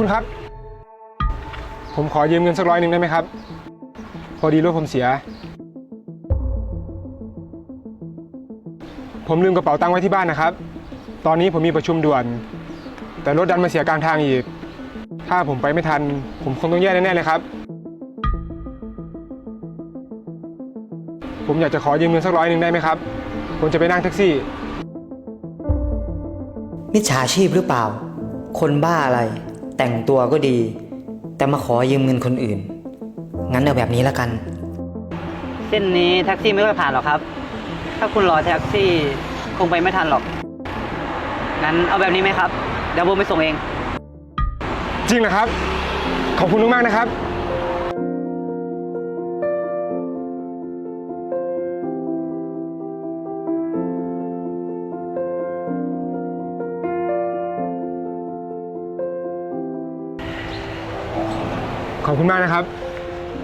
คุณครับ ผมขอยืมเงินสักร้อยหนึ่งได้ไหมครับ พอดีรถผมเสีย ผมลืมกระเป๋าตังค์ไว้ที่บ้านนะครับ ตอนนี้ผมมีประชุมด่วน แต่รถดันมาเสียกลางทางอีก ถ้าผมไปไม่ทัน ผมคงต้องแย่แน่ๆเลยครับ ผมอยากจะขอยืมเงินสักร้อยหนึ่งได้ไหมครับ ผมจะไปนั่งแท็กซี่มิจฉาชีพหรือเปล่า คนบ้าอะไร แต่งตัวก็ดี แต่มาขอยืมเงินคนอื่น งั้นเอาแบบนี้แล้วกัน เส้นนี้แท็กซี่ไม่ค่อยผ่านหรอกครับ ถ้าคุณรอแท็กซี่คงไปไม่ทันหรอก งั้นเอาแบบนี้ไหมครับ เดี๋ยวโบไปส่งเอง จริงนะครับ ขอบคุณมากๆนะครับ อบคุณมากนะครับ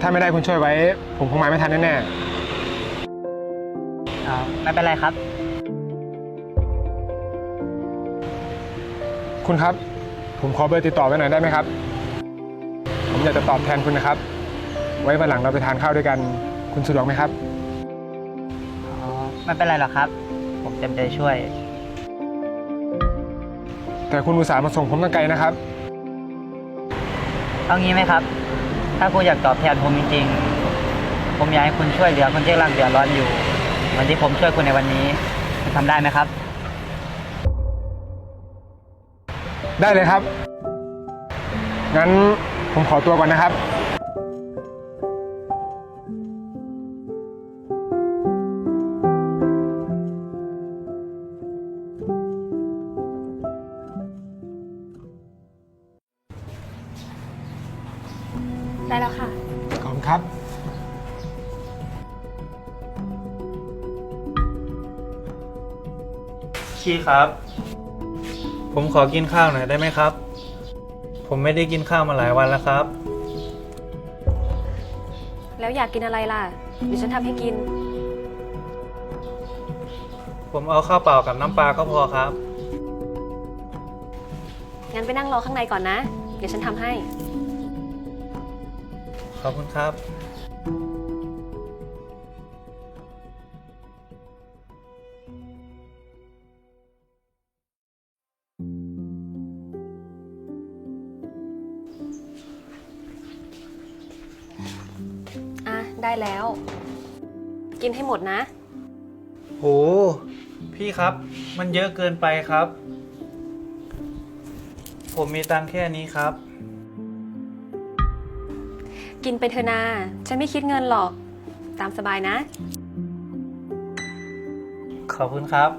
ถ้าไม่ได้คุณช่วยไว้ ผมคงมาไม่ทันแน่อ่าไม่เป็นไรครับ ๆคุณครับ ผมขอเบอร์ติดต่อไว้หน่อยได้ไหมครับ ผมอยากจะตอบแทนคุณนะครับ ไว้วันหลังเราไปทานข้าวด้วยกัน คุณสะดวกไหมครับ อ๋อ ไม่เป็นไรหรอกครับ ผมเต็มใจช่วย แต่คุณอุตส่าห์มาส่งผมตั้งไกลนะครับ เอางี้ไหมครับ ถ้าคุณอยากตอบแทนผมจริงๆ ผมอยากให้คุณช่วยเหลือคนที่กำลังเดือดร้อนอยู่เหมือนที่ผมช่วยคุณในวันนี้คุณทำได้ไหมครับ ได้เลยครับ งั้นผมขอตัวก่อนนะครับ ได้แล้วค่ะ ขอบคุณครับ พี่ครับ ผมขอกินข้าวหน่อยได้ไหมครับ ผมไม่ได้กินข้าวมาหลายวันแล้วครับ แล้วอยากกินอะไรล่ะเดี๋ยวฉันทำให้กิน ผมเอาข้าวเปล่ากับน้ำปลาก็พอครับ งั้นไปนั่งรอข้างในก่อนนะ เดี๋ยวฉันทำให้ข อบคุณครับอะ ได้แล้ว กินให้หมดนะ โห พี่ครับ มันเยอะเกินไปครับ ผมมีตังค์แค่นี้ครับ กินไปเถอะนาฉันไม่คิดเงินหรอก ตามสบายนะ ขอบคุณครับ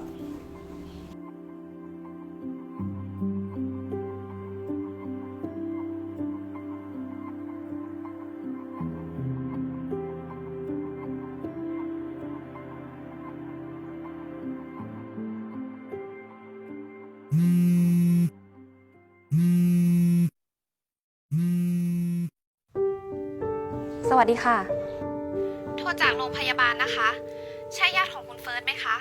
สวัสดีค่ะ โทรจากโรงพยาบาลนะคะ ใช่ญาติของคุณเฟิร์สไหมคะ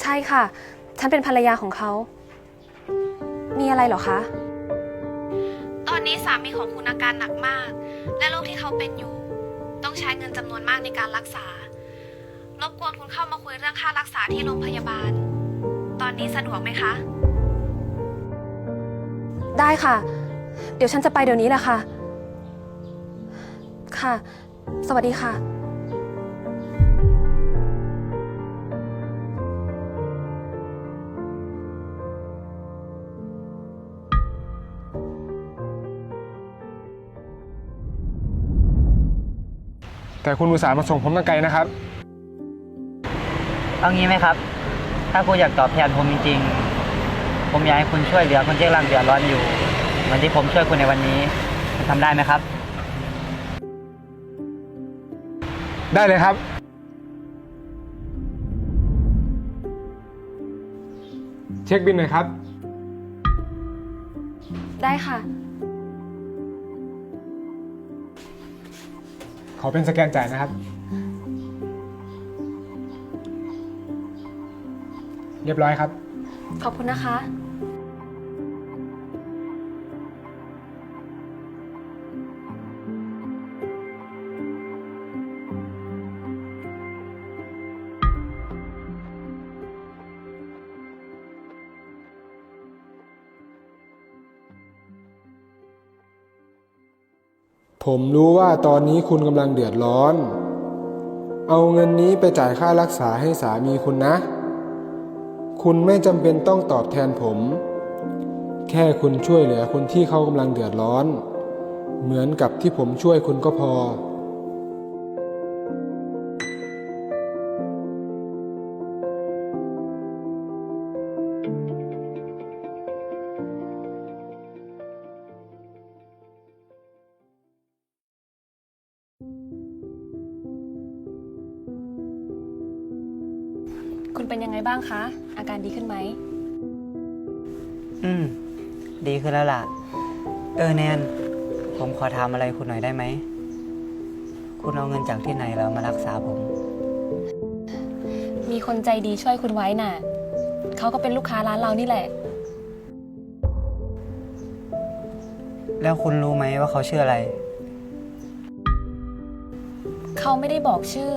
ใช่ค่ะ ฉันเป็นภรรยาของเขา มีอะไรเหรอคะ ตอนนี้สามีของคุณอาการหนักมาก และโรคที่เขาเป็นอยู่ ต้องใช้เงินจำนวนมากในการรักษารบกวนคุณเข้ามาคุยเรื่องค่ารักษาที่โรงพยาบาล ตอนนี้สะดวกไหมคะ ได้ค่ะ เดี๋ยวฉันจะไปเดี๋ยวนี้แหละค่ะ ค่ะ สวัสดีค่ะ แต่คุณอุตส่าห์มาส่งผมตั้งไกลนะครับ เอางี้ไหมครับ ถ้าคุณอยากตอบแทนผมจริงๆ ผมอยากให้คุณช่วยเหลือคนที่กำลังเดือดร้อนอยู่ เหมือนที่ผมช่วยคุณในวันนี้คุณทำได้ไหมครับ ได้เลยครับ เช็คบินหน่อยครับ ได้ค่ะ ขอเป็นสแกนจ่ายนะครับ เรียบร้อยครับ ขอบคุณนะคะ ผมรู้ว่าตอนนี้คุณกำลังเดือดร้อน เอาเงินนี้ไปจ่ายค่ารักษาให้สามีคุณนะ คุณไม่จำเป็นต้องตอบแทนผม แค่คุณช่วยเหลือคนที่เขากำลังเดือดร้อน เหมือนกับที่ผมช่วยคุณก็พอ เป็นยังไงบ้างคะ อาการดีขึ้นไหม อืม ดีขึ้นแล้วล่ะ เออแนน ผมขอถามอะไรคุณหน่อยได้ไหม คุณเอาเงินจากที่ไหนแล้วมารักษาผม มีคนใจดีช่วยคุณไว้น่ะ เขาก็เป็นลูกค้าร้านเรานี่แหละ แล้วคุณรู้ไหมว่าเขาชื่ออะไร เขาไม่ได้บอกชื่อ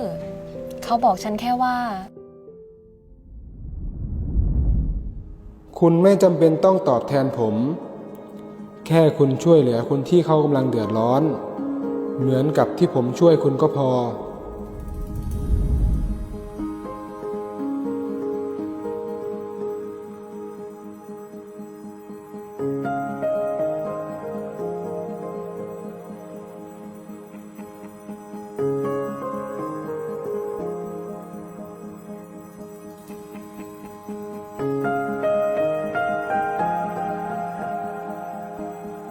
เขาบอกฉันแค่ว่า คุณไม่จำเป็นต้องตอบแทนผม แค่คุณช่วยเหลือคนที่เขากำลังเดือดร้อน เหมือนกับที่ผมช่วยคุณก็พอ